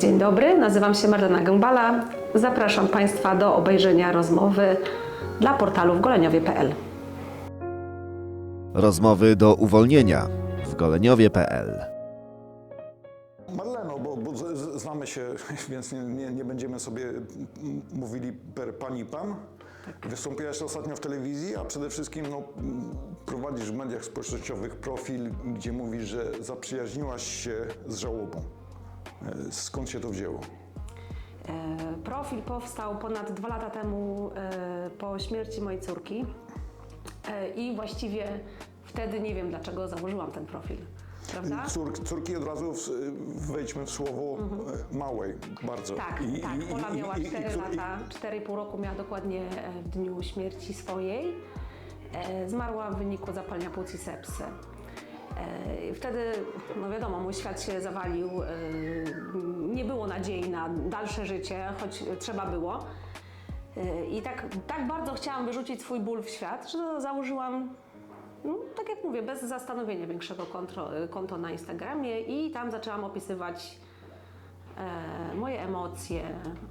Dzień dobry, nazywam się Marlena Gębala. Zapraszam Państwa do obejrzenia rozmowy dla portalu w goleniowie.pl. Rozmowy do uwolnienia w goleniowie.pl Marleno, bo, bo znamy się, więc nie, nie, nie będziemy sobie mówili per pani pan. Wystąpiłaś ostatnio w telewizji, a przede wszystkim no, prowadzisz w mediach społecznościowych profil, gdzie mówisz, że zaprzyjaźniłaś się z żałobą. E, Skąd się to wzięło? E, Profil powstał ponad dwa lata temu e, po śmierci mojej córki i właściwie wtedy nie wiem dlaczego założyłam ten profil, prawda? Cór, córki od razu w, wejdźmy w słowo e, małej, bardzo. Tak, I- tak. i- Pola i- miała i- i- 4 i- lata, 4,5 roku miała dokładnie w dniu śmierci swojej. Zmarła w wyniku zapalenia płuc i sepsy. E, i Wtedy, no wiadomo, mój świat się zawalił. e, Nie było nadziei na dalsze życie, choć trzeba było. E, I tak, tak bardzo chciałam wyrzucić swój ból w świat, że założyłam no, tak jak mówię, bez zastanowienia większego kontro, konto na Instagramie i tam zaczęłam opisywać e, moje emocje,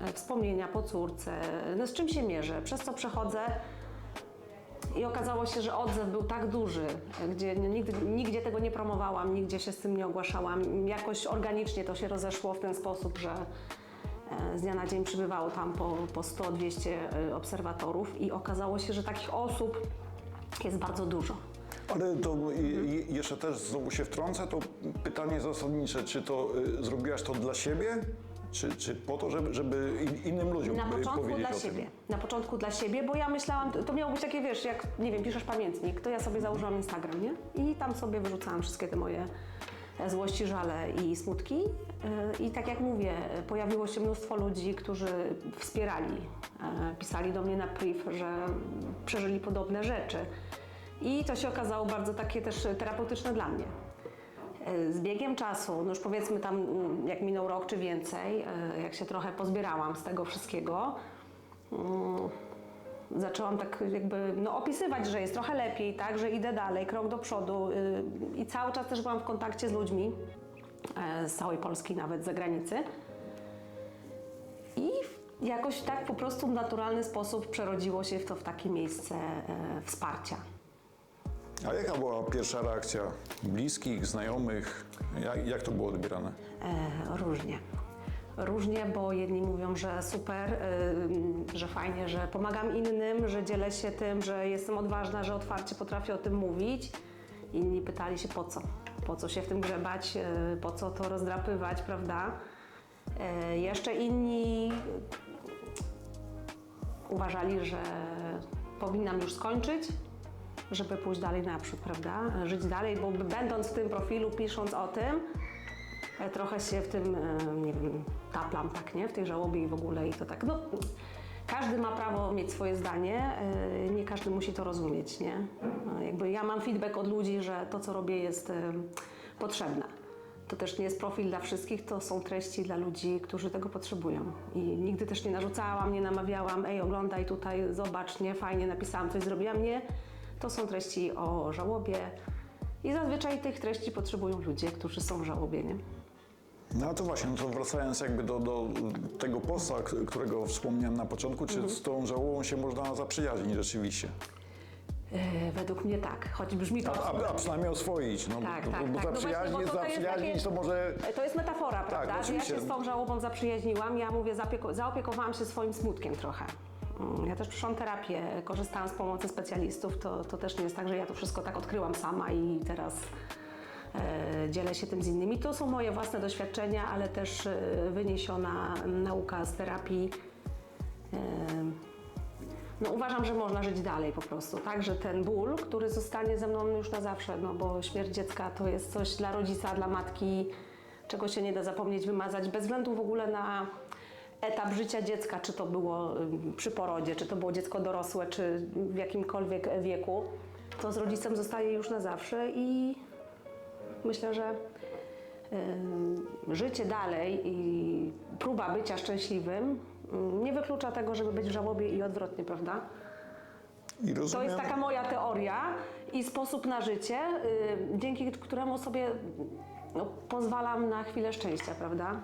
e, wspomnienia po córce, no, z czym się mierzę, przez co przechodzę. I okazało się, że odzew był tak duży, gdzie nigdy, nigdzie tego nie promowałam, nigdzie się z tym nie ogłaszałam. Jakoś organicznie to się rozeszło w ten sposób, że e, z dnia na dzień przybywało tam po, po 100-200 e, obserwatorów i okazało się, że takich osób jest bardzo dużo. Ale to i jeszcze też znowu się wtrącę, to pytanie zasadnicze, czy to y, zrobiłaś to dla siebie, czy, czy po to, żeby, żeby in, innym ludziom Na początku dla siebie. Na początku dla siebie, bo ja myślałam, to miało być takie, wiesz, jak, nie wiem, piszesz pamiętnik, to ja sobie założyłam Instagram, nie? I tam sobie wyrzucałam wszystkie te moje e, złości, żale i smutki. E, I tak jak mówię, pojawiło się mnóstwo ludzi, którzy wspierali, e, pisali do mnie na priv, że przeżyli podobne rzeczy. I to się okazało bardzo takie też terapeutyczne dla mnie. E, Z biegiem czasu, no już powiedzmy tam, mm, jak minął rok czy więcej, e, jak się trochę pozbierałam z tego wszystkiego, mm, zaczęłam tak jakby no, opisywać, że jest trochę lepiej, tak, że idę dalej, krok do przodu y, i cały czas też byłam w kontakcie z ludźmi e, z całej Polski, nawet z zagranicy. I jakoś tak po prostu w naturalny sposób przerodziło się to w takie miejsce wsparcia. A jaka była pierwsza reakcja bliskich, znajomych? Jak, jak to było odbierane? E, różnie. Różnie, bo jedni mówią, że super, y, że fajnie, że pomagam innym, że dzielę się tym, że jestem odważna, że otwarcie potrafię o tym mówić. Inni pytali się po co? Po co się w tym grzebać? y, Po co to rozdrapywać, prawda? E, Jeszcze inni uważali, że powinnam już skończyć, żeby pójść dalej naprzód, prawda? Żyć dalej, bo będąc w tym profilu, pisząc o tym, e, trochę się w tym, e, nie wiem, taplam, tak, nie? W tej żałobie i w ogóle i to tak, no... Każdy ma prawo mieć swoje zdanie, e, nie każdy musi to rozumieć, nie? No, Jakby ja mam feedback od ludzi, że to, co robię, jest potrzebne. To też nie jest profil dla wszystkich, to są treści dla ludzi, którzy tego potrzebują. I nigdy też nie narzucałam, nie namawiałam, ej, oglądaj tutaj, zobacz, nie, fajnie napisałam, coś zrobiłam, nie. To są treści o żałobie i zazwyczaj tych treści potrzebują ludzie, którzy są w żałobie, nie? No to właśnie, no to wracając jakby do, do tego posta, którego wspomniałem na początku, czy Mhm. z tą żałobą się można zaprzyjaźnić rzeczywiście? E, według mnie tak, choć brzmi to... A, a, a przynajmniej oswoić, no Tak, bo, tak, bo tak. No właśnie, zaprzyjaźnić, bo to- to jest zaprzyjaźnić takie- to może... To jest metafora, prawda? że ja się z tą żałobą zaprzyjaźniłam. Ja mówię, zaopiekowałam się swoim smutkiem trochę. Ja też przyszłam terapię, korzystałam z pomocy specjalistów. To, to też nie jest tak, że ja to wszystko tak odkryłam sama i teraz e, dzielę się tym z innymi. To są moje własne doświadczenia, ale też e, wyniesiona nauka z terapii. E, no uważam, że można żyć dalej po prostu, tak? Że ten ból, który zostanie ze mną już na zawsze, no bo śmierć dziecka to jest coś dla rodzica, dla matki, czego się nie da zapomnieć, wymazać, bez względu w ogóle na etap życia dziecka, czy to było przy porodzie, czy to było dziecko dorosłe, czy w jakimkolwiek wieku, to z rodzicem zostaje już na zawsze i myślę, że życie dalej i próba bycia szczęśliwym ym, nie wyklucza tego, żeby być w żałobie i odwrotnie, prawda? I To jest taka moja teoria i sposób na życie, dzięki któremu sobie no, pozwalam na chwilę szczęścia, prawda?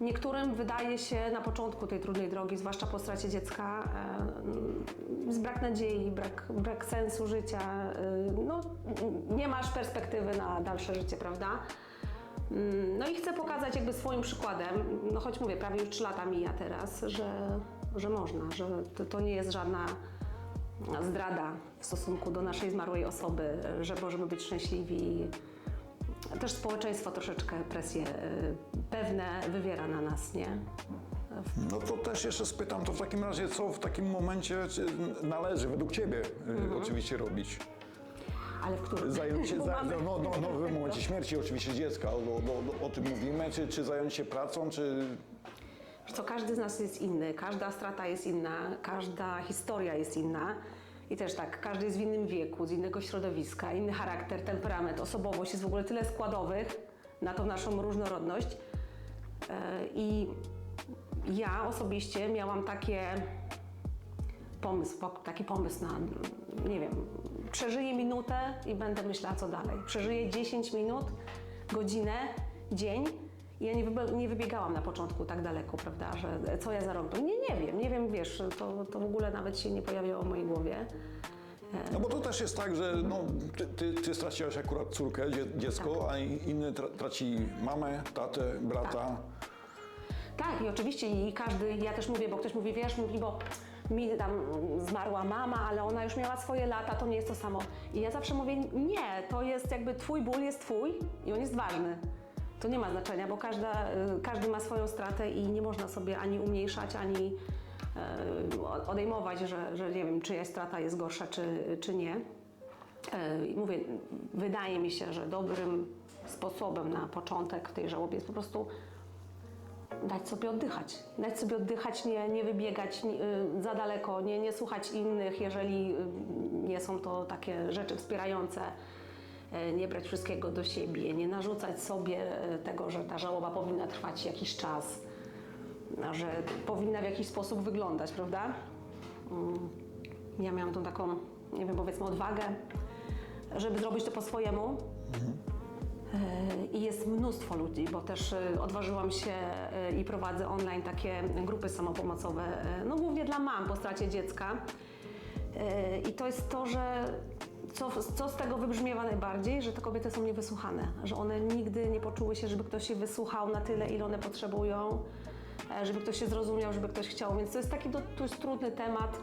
Niektórym wydaje się na początku tej trudnej drogi, zwłaszcza po stracie dziecka, e, jest brak nadziei, brak, brak sensu życia. e, No, nie masz perspektywy na dalsze życie, prawda? Mm, No i chcę pokazać jakby swoim przykładem, no choć mówię, prawie już 3 lata mija teraz, że, że można, że to, to nie jest żadna zdrada w stosunku do naszej zmarłej osoby, że możemy być szczęśliwi. Też społeczeństwo troszeczkę presje y, pewne wywiera na nas, nie? No to też jeszcze spytam, to w takim razie co w takim momencie należy według Ciebie y, Mhm. oczywiście robić? Ale w którym? Zająć się za, mamy- no, no, no, w momencie śmierci oczywiście dziecka, o, o, o, tym mówimy, czy, czy zająć się pracą, czy Co każdy z nas jest inny, każda strata jest inna, każda historia jest inna. I też tak, każdy jest w innym wieku, z innego środowiska, inny charakter, temperament, osobowość, jest w ogóle tyle składowych na tą naszą różnorodność. E, I ja osobiście miałam takie pomysł, po- taki pomysł na, nie wiem, przeżyję minutę i będę myślała, co dalej. Przeżyję 10 minut, godzinę, dzień. Ja nie, wybiegałam na początku tak daleko, prawda, że co ja zarobię. Nie, nie wiem, nie wiem, wiesz, to, to w ogóle nawet się nie pojawiało w mojej głowie. No bo to też jest tak, że no, ty, ty, ty straciłaś akurat córkę, dzie, dziecko, a i- inny tra, traci mamę, tatę, brata. Tak, i oczywiście i każdy, ja też mówię, bo ktoś mówi, wiesz, mówi, bo mi tam zmarła mama, ale ona już miała swoje lata, to nie jest to samo. I ja zawsze mówię, nie, to jest jakby twój ból jest twój i on jest ważny. To nie ma znaczenia, bo każda, y, każdy ma swoją stratę i nie można sobie ani umniejszać, ani e, odejmować, że, że nie wiem, czyjaś strata jest gorsza, czy, czy nie. I mówię, wydaje mi się, że dobrym sposobem na początek tej żałobie jest po prostu dać sobie oddychać. Dać sobie oddychać, nie, nie wybiegać y, za daleko, nie, nie słuchać innych, jeżeli y, nie są to takie rzeczy wspierające. Y, Nie brać wszystkiego do siebie, nie narzucać sobie y, tego, że ta żałoba powinna trwać jakiś czas, że powinna w jakiś sposób wyglądać, prawda? Mm. Ja miałam tą taką, nie wiem, powiedzmy odwagę, żeby zrobić to po swojemu. E, I jest mnóstwo ludzi, bo też e, odważyłam się e, i prowadzę online takie grupy samopomocowe, e, no głównie dla mam po stracie dziecka. E, I to jest to, że co, co z tego wybrzmiewa najbardziej, że te kobiety są niewysłuchane, że one nigdy nie poczuły się, żeby ktoś je wysłuchał na tyle, ile one potrzebują, e, żeby ktoś się zrozumiał, żeby ktoś chciał, więc to jest taki to jest trudny temat.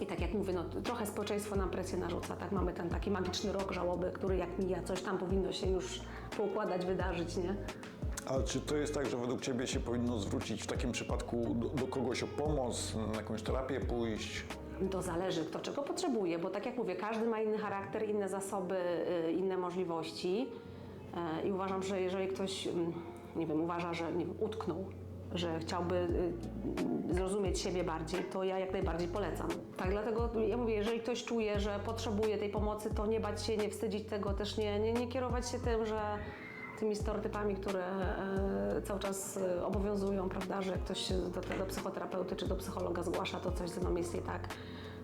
I tak jak mówię, no, trochę społeczeństwo nam presję narzuca, tak? Mamy ten taki magiczny rok żałoby, który jak mija, coś tam powinno się już poukładać, wydarzyć, nie? A czy to jest tak, że według Ciebie się powinno zwrócić w takim przypadku do, do kogoś o pomoc, na jakąś terapię pójść? To zależy, kto czego potrzebuje, bo tak jak mówię, każdy ma inny charakter, inne zasoby, y, inne możliwości. E, I uważam, że jeżeli ktoś, mm, nie wiem, uważa, że nie wiem, utknął, że chciałby y, zrozumieć siebie bardziej, to ja jak najbardziej polecam. Tak, dlatego ja mówię, jeżeli ktoś czuje, że potrzebuje tej pomocy, to nie bać się, nie wstydzić tego, też nie, nie, nie kierować się tym, że tymi stereotypami, które e, cały czas e, obowiązują, prawda, że ktoś się do, do psychoterapeuty czy do psychologa zgłasza, to coś ze mną jest nie tak,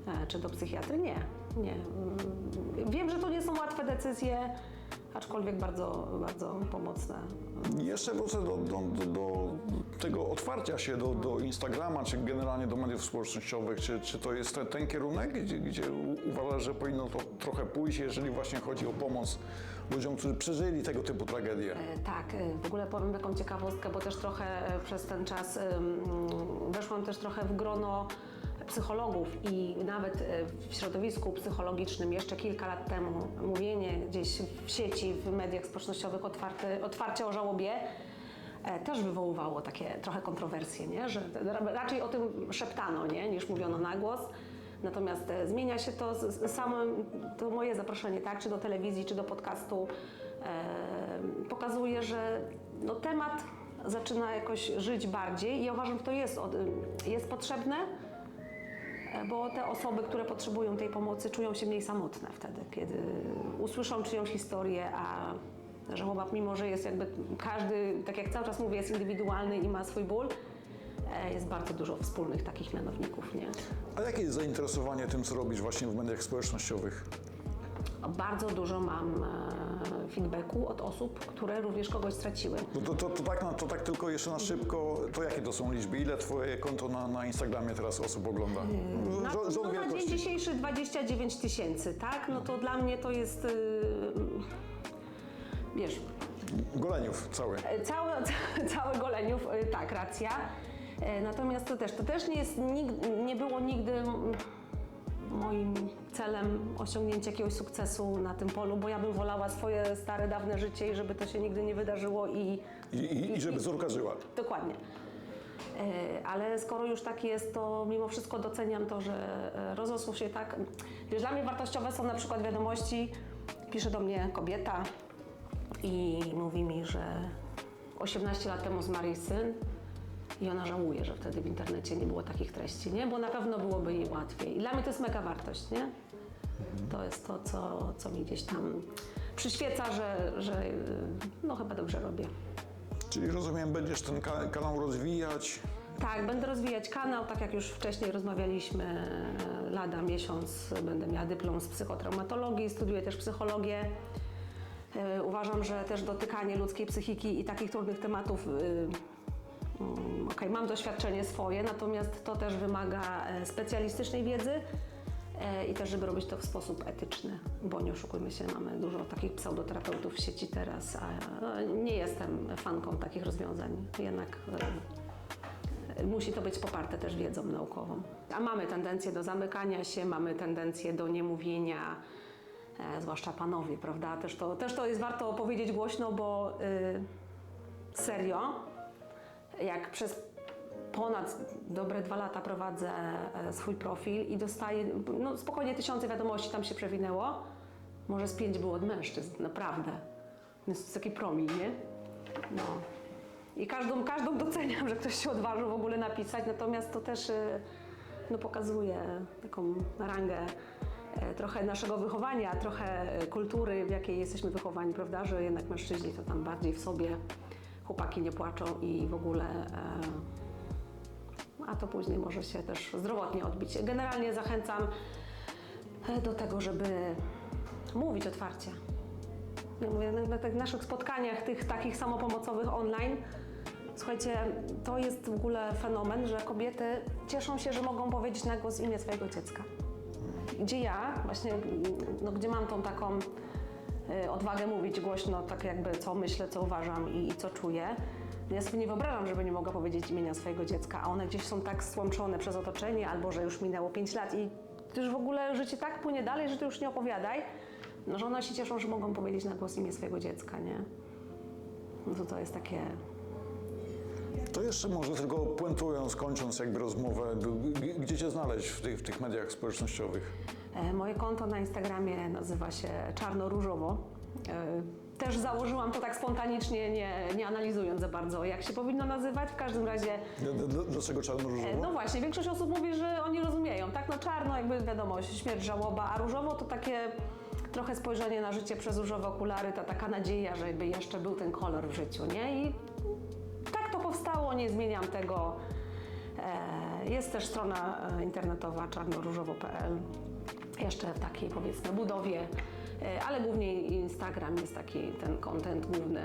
e, czy do psychiatry. Nie, nie. Mm, Wiem, że to nie są łatwe decyzje, aczkolwiek bardzo, bardzo pomocne. Jeszcze wrócę do, do, do, do tego otwarcia się do, do Instagrama, czy generalnie do mediów społecznościowych. Czy, czy to jest ten, kierunek, gdzie, gdzie uważasz, że powinno to trochę pójść, jeżeli właśnie chodzi o pomoc ludziom, którzy przeżyli tego typu tragedie? E, Tak, e, w ogóle powiem taką ciekawostkę, bo też trochę e, przez ten czas weszłam też trochę w grono psychologów i nawet e, w środowisku psychologicznym jeszcze kilka lat temu mówienie gdzieś w sieci, w mediach społecznościowych otwarte, otwarcie o żałobie e, też wywoływało takie trochę kontrowersje, nie? że ra- raczej o tym szeptano nie? niż mówiono na głos. Natomiast e, zmienia się to z, z samym, to moje zaproszenie, tak, czy do telewizji, czy do podcastu, e, pokazuje, że no, temat zaczyna jakoś żyć bardziej i ja uważam, że to jest, jest potrzebne, bo te osoby, które potrzebują tej pomocy, czują się mniej samotne wtedy, kiedy usłyszą czyjąś historię, a żałoba, mimo że jest jakby każdy, tak jak cały czas mówię, jest indywidualny i ma swój ból, e, jest bardzo dużo wspólnych takich mianowników, nie? A jakie jest zainteresowanie tym, co robisz właśnie w mediach społecznościowych? Bardzo dużo mam e, feedbacku od osób, które również kogoś straciły. No to, to, to, tak, na- to tak tylko jeszcze na szybko, to jakie to są liczby? Ile twoje konto na, na Instagramie teraz osób ogląda? Na, Rzo- rząd no, na dzień dzisiejszy 29 tysięcy, tak? No to dla mnie to jest, y, wiesz, Goleniów cały. E, Całe, całe goleniów, y, tak, racja. E, Natomiast to też, to też nie, jest, nie było nigdy mm, moim celem osiągnięcie jakiegoś sukcesu na tym polu, bo ja bym wolała swoje stare, dawne życie i żeby to się nigdy nie wydarzyło i I, i, i żeby córka żyła. dokładnie. E, Ale skoro już tak jest, to mimo wszystko doceniam to, że e, rozrosło się tak. Wiesz, dla mnie wartościowe są na przykład wiadomości, pisze do mnie kobieta i mówi mi, że 18 lat temu zmarł jej syn i ona żałuje, że wtedy w internecie nie było takich treści, nie? Bo na pewno byłoby jej łatwiej. I dla mnie to jest mega wartość, nie? To jest to, co, co mi gdzieś tam przyświeca, że, że y, no chyba dobrze robię. Czyli rozumiem, będziesz ten ka- kanał rozwijać. Tak, będę rozwijać kanał, tak jak już wcześniej rozmawialiśmy, e, lada miesiąc będę miała dyplom z psychotraumatologii, studiuję też psychologię. E, Uważam, że też dotykanie ludzkiej psychiki i takich trudnych tematów, mm, okej, mam doświadczenie swoje, natomiast to też wymaga e, specjalistycznej wiedzy e, i też, żeby robić to w sposób etyczny, bo nie oszukujmy się, mamy dużo takich pseudoterapeutów w sieci teraz, a a nie jestem fanką takich rozwiązań, jednak e, musi to być poparte też wiedzą naukową. A mamy tendencję do zamykania się, mamy tendencję do niemówienia, zwłaszcza panowie, prawda? Też to, też to jest warto powiedzieć głośno, bo y, serio, jak przez ponad dobre dwa lata prowadzę e, swój profil i dostaję no, spokojnie tysiące wiadomości tam się przewinęło, może z pięć było od mężczyzn, naprawdę. Więc to jest taki promil, nie? No. I każdą, każdą doceniam, że ktoś się odważył w ogóle napisać, natomiast to też y, no, pokazuje taką rangę e, trochę naszego wychowania, trochę e, kultury, w jakiej jesteśmy wychowani, prawda, że jednak mężczyźni to tam bardziej w sobie, chłopaki nie płaczą i w ogóle, e, a to później może się też zdrowotnie odbić. Generalnie zachęcam e, do tego, żeby mówić otwarcie. Ja mówię, na, tych naszych spotkaniach, tych takich samopomocowych online, słuchajcie, to jest w ogóle fenomen, że kobiety cieszą się, że mogą powiedzieć na głos imię swojego dziecka. Gdzie ja, właśnie, no, gdzie mam tą taką odwagę mówić głośno, tak jakby co myślę, co uważam i, i co czuję, ja sobie nie wyobrażam, żeby nie mogła powiedzieć imienia swojego dziecka, a one gdzieś są tak stłamszone przez otoczenie, albo że już minęło 5 lat i już w ogóle życie tak płynie dalej, że ty już nie opowiadaj, no, że one się cieszą, że mogą powiedzieć na głos imię swojego dziecka, nie? No to to jest takie... To jeszcze może tylko puentując, kończąc jakby rozmowę, gdzie cię znaleźć w tych, w tych mediach społecznościowych? E, Moje konto na Instagramie nazywa się czarno-różowo. E, Też założyłam to tak spontanicznie, nie, nie analizując za bardzo, jak się powinno nazywać. W każdym razie, Dlaczego czarno-różowo? e, no właśnie, większość osób mówi, że oni rozumieją, tak? No czarno jakby wiadomo, śmierć, żałoba, a różowo to takie trochę spojrzenie na życie przez różowe okulary, ta taka nadzieja, żeby jeszcze był ten kolor w życiu, nie? I powstało, nie zmieniam tego. E, Jest też strona e, internetowa czarnoróżowo.pl, jeszcze w takiej powiedzmy budowie, e, ale głównie Instagram jest taki ten content główny.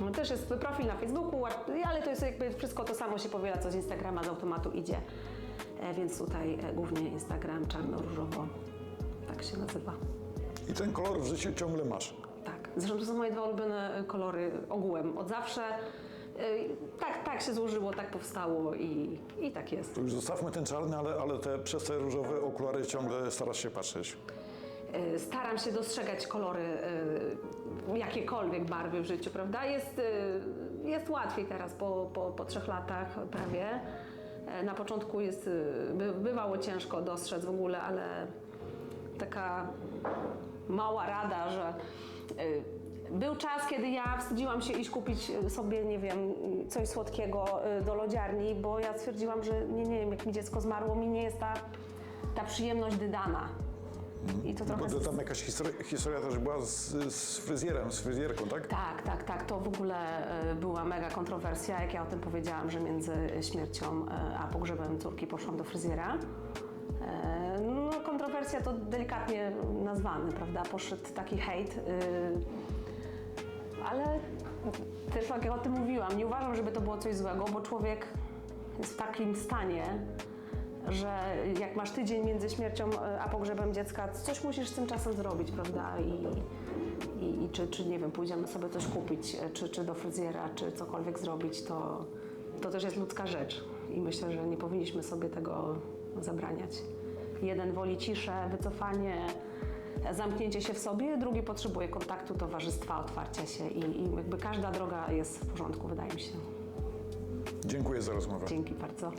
No, Też jest profil na Facebooku, ale to jest jakby wszystko to samo się powiela, co z Instagrama z automatu idzie. Więc tutaj głównie Instagram czarno-różowo, tak się nazywa. I ten kolor w życiu ciągle masz. Tak, zresztą to są moje dwa ulubione kolory ogółem od zawsze. Yy, Tak, tak się złożyło, tak powstało i, i tak jest. Już zostawmy ten czarny, ale, ale te, przez te różowe okulary ciągle starasz się patrzeć. Yy, Staram się dostrzegać kolory, yy, jakiekolwiek barwy w życiu, prawda? Jest, jest łatwiej teraz po, po, po trzech latach prawie. Na początku jest, by, bywało ciężko dostrzec w ogóle, ale taka mała rada, że y, był czas, kiedy ja wstydziłam się iść kupić sobie, nie wiem, coś słodkiego y, do lodziarni, bo ja stwierdziłam, że nie, nie wiem, jak mi dziecko zmarło, mi nie jest ta, ta przyjemność dydana. I to trochę... Bo to tam jakaś historia, historia też była z, z fryzjerem, z fryzjerką, tak? Tak, tak, tak. To w ogóle y, była mega kontrowersja, jak ja o tym powiedziałam, że między śmiercią a pogrzebem córki poszłam do fryzjera. E, No, kontrowersja to delikatnie nazwane, prawda? Poszedł taki hejt. Ale też jak ja o tym mówiłam, nie uważam, żeby to było coś złego, bo człowiek jest w takim stanie, że jak masz tydzień między śmiercią e, a pogrzebem dziecka, coś musisz z tym czasem zrobić, prawda? I, i, i czy, czy, nie wiem, pójdziemy sobie coś kupić, e, czy, czy do fryzjera, czy cokolwiek zrobić, to, to też jest ludzka rzecz. I myślę, że nie powinniśmy sobie tego zabraniać. Jeden woli ciszę, wycofanie, zamknięcie się w sobie, drugi potrzebuje kontaktu, towarzystwa, otwarcia się i, i jakby każda droga jest w porządku, wydaje mi się. Dziękuję za rozmowę. Dzięki bardzo.